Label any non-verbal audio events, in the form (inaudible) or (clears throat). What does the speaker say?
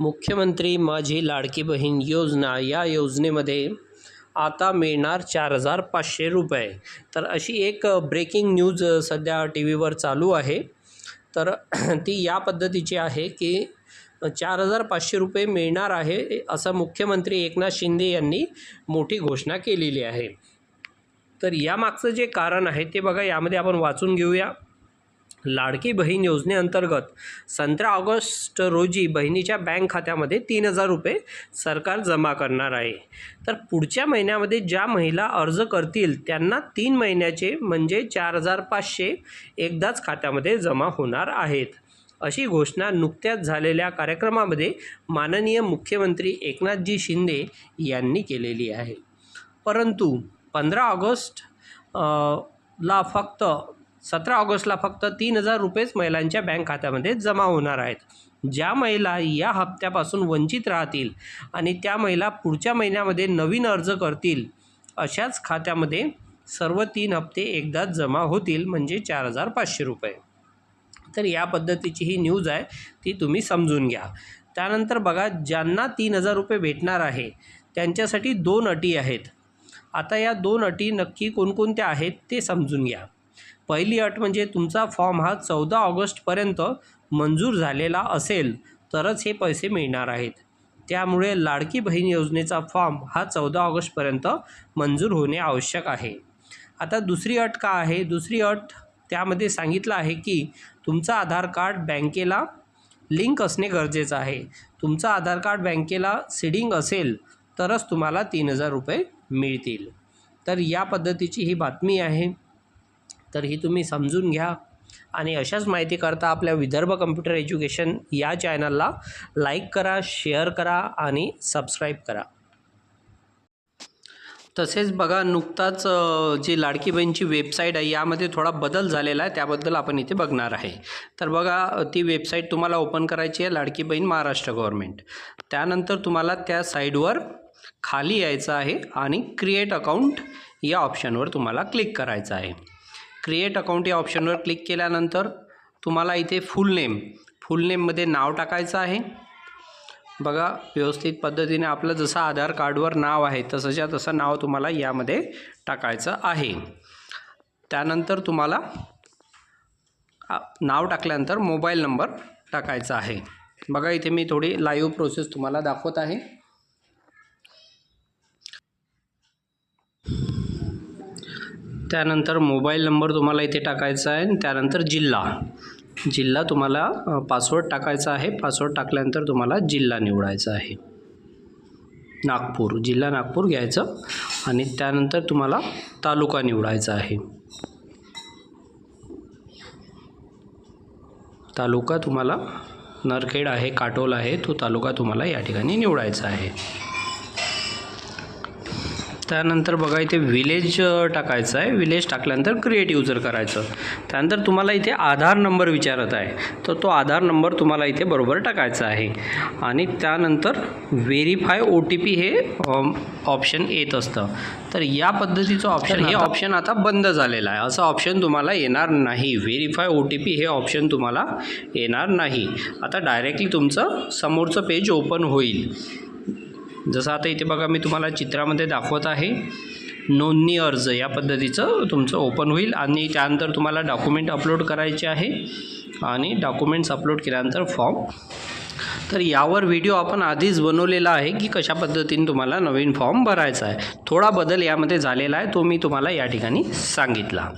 मुख्यमंत्री माझी लाडकी बहीण योजना या योजनेमध्ये आता मिळणार चार हजार पाचशे रुपये. तर अशी एक ब्रेकिंग न्यूज सध्या टी व्हीवर चालू आहे. तर (clears throat) ती या पद्धतीची आहे की चार हजार पाचशे रुपये मिळणार आहे असं मुख्यमंत्री एकनाथ शिंदे यांनी मोठी घोषणा केलेली आहे. तर यामागचं जे कारण आहे ते बघा यामध्ये आपण वाचून घेऊया. लाडकी बहीण योजनेअंतर्गत सतरा ऑगस्ट रोजी बहिणीच्या बँक खात्यामध्ये तीन हजार रुपये सरकार जमा करणार आहे. तर पुढच्या महिन्यामध्ये ज्या महिला अर्ज करतील त्यांना तीन महिन्याचे म्हणजे चार हजार पाचशे एकदाच खात्यामध्ये जमा होणार आहेत. अशी घोषणा नुकत्याच झालेल्या कार्यक्रमामध्ये माननीय मुख्यमंत्री एकनाथजी शिंदे यांनी केलेली आहे. परंतु पंधरा ऑगस्ट ला फक्त सतरा ऑगस्टला फक्त तीन हजार रुपयेच महिलांच्या बँक खात्यामध्ये जमा होणार आहेत. ज्या महिला या हप्त्यापासून वंचित राहतील आणि त्या महिला पुढच्या महिन्यामध्ये नवीन अर्ज करतील अशाच खात्यामध्ये सर्व तीन हप्ते एकदाच जमा होतील म्हणजे चार हजार पाचशे रुपये. तर या पद्धतीची ही न्यूज आहे ती तुम्ही समजून घ्या. त्यानंतर बघा ज्यांना तीन हजार रुपये भेटणार आहे त्यांच्यासाठी दोन अटी आहेत. आता या दोन अटी नक्की कोणकोणत्या आहेत ते समजून घ्या. पहिली अट म्हणजे तुमचा फॉर्म हा चौदा ऑगस्टपर्यंत मंजूर झालेला असेल तरच हे पैसे मिळणार आहेत. त्यामुळे लाडकी बहीण योजनेचा फॉर्म हा चौदा ऑगस्टपर्यंत मंजूर होणे आवश्यक आहे. आता दुसरी अट का आहे? दुसरी अट त्यामध्ये सांगितलं आहे की तुमचा आधार कार्ड बँकेला लिंक असणे गरजेचं आहे. तुमचं आधार कार्ड बँकेला सिडिंग असेल तरच तुम्हाला तीन हजार रुपये मिळतील. तर या पद्धतीची ही बातमी आहे. तर ही तुम्ही समजून घ्या. आणि अशाच माहितीकरता आपल्या विदर्भ कम्प्युटर एज्युकेशन या चॅनलला लाईक करा शेअर करा आणि सबस्क्राईब करा. तसेच बघा नुकताच जी लाडकी बहीणची वेबसाईट आहे यामध्ये थोडा बदल झालेला आहे त्याबद्दल आपण इथे बघणार आहे. तर बघा ती वेबसाईट तुम्हाला ओपन करायची आहे लाडकी बहीण महाराष्ट्र गव्हर्मेंट त्यानंतर तुम्हाला त्या साईडवर खाली यायचं आहे आणि क्रिएट अकाउंट या ऑप्शनवर तुम्हाला क्लिक करायचं आहे. क्रिएट अकाउंट या ऑप्शनवर क्लिक केल्यानंतर तुम्हाला इथे फुल नेम फुल नेममध्ये नाव टाकायचं आहे. बघा व्यवस्थित पद्धतीने आपलं जसं आधार कार्डवर नाव आहे तसंच्या तसं नाव तुम्हाला यामध्ये टाकायचं आहे. त्यानंतर तुम्हाला नाव टाकल्यानंतर मोबाईल नंबर टाकायचा आहे. बघा इथे मी थोडी लाईव्ह प्रोसेस तुम्हाला दाखवत आहे. त्यानंतर मोबाईल नंबर तुम्हाला इथे टाकायचा आहे आणि त्यानंतर जिल्हा. जिल्हा तुम्हाला पासवर्ड टाकायचा आहे. पासवर्ड टाकल्यानंतर तुम्हाला जिल्हा निवडायचा आहे. नागपूर जिल्हा नागपूर घ्यायचं आणि त्यानंतर तुम्हाला तालुका निवडायचा आहे. तालुका तुम्हाला नरखेड आहे काटोल आहे तो तालुका तुम्हाला या ठिकाणी निवडायचा आहे. त्यानंतर बघा इथे विलेज टाकायचं आहे. विलेज टाकल्यानंतर क्रिएट युजर करायचं. त्यानंतर तुम्हाला इथे आधार नंबर विचारत आहे. तर तो आधार नंबर तुम्हाला इथे बरोबर टाकायचा आहे. आणि त्यानंतर व्हेरीफाय ओ टी पी हे ऑप्शन येत असतं. तर या पद्धतीचं ऑप्शन हे ऑप्शन आता बंद झालेलं आहे. असं ऑप्शन तुम्हाला येणार नाही. व्हेरीफाय ओ टी पी हे ऑप्शन तुम्हाला येणार नाही. आता डायरेक्टली तुमचं समोरचं पेज ओपन होईल. जसं आता इथे बघा मी तुम्हाला चित्रामध्ये दाखवत आहे. नोंदणी अर्ज या पद्धतीचं तुमचं ओपन होईल आणि त्यानंतर तुम्हाला डॉक्युमेंट अपलोड करायचे आहे आणि डॉक्युमेंट्स अपलोड केल्यानंतर फॉर्म तर यावर व्हिडिओ आपण आधीच बनवलेला आहे की कशा पद्धतीने तुम्हाला नवीन फॉर्म भरायचा आहे. थोडा बदल यामध्ये झालेला आहे तो मी तुम्हाला या ठिकाणी सांगितला.